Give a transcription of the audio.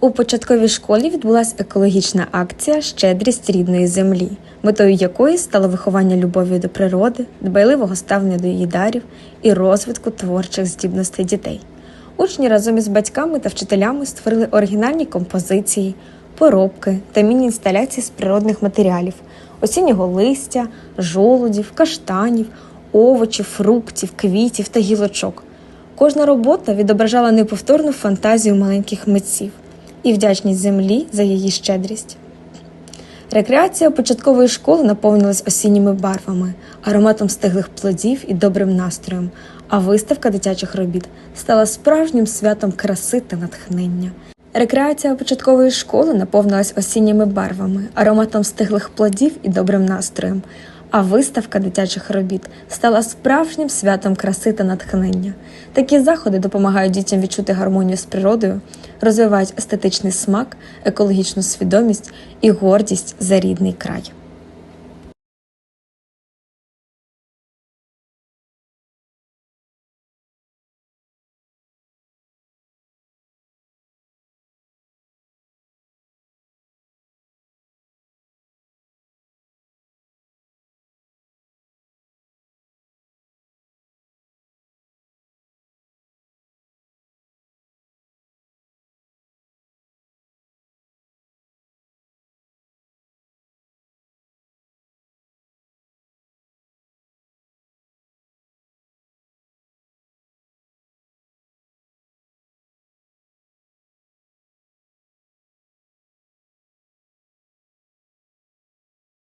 У початковій школі відбулася екологічна акція Щедрість рідної землі, метою якої стало виховання любові до природи, дбайливого ставлення до її дарів і розвитку творчих здібностей дітей. Учні разом із батьками та вчителями створили оригінальні композиції, поробки та міні-інсталяції з природних матеріалів, осіннього листя, жолудів, каштанів, овочів, фруктів, квітів та гілочок. Кожна робота відображала неповторну фантазію маленьких митців і вдячність землі за її щедрість. Рекреація початкової школи наповнилась осінніми барвами, ароматом стиглих плодів і добрим настроєм, а виставка дитячих робіт стала справжнім святом краси та натхнення. Рекреація початкової школи наповнилась осінніми барвами, ароматом стиглих плодів і добрим настроєм, а виставка дитячих робіт стала справжнім святом краси та натхнення. Такі заходи допомагають дітям відчути гармонію з природою, розвивають естетичний смак, екологічну свідомість і гордість за рідний край.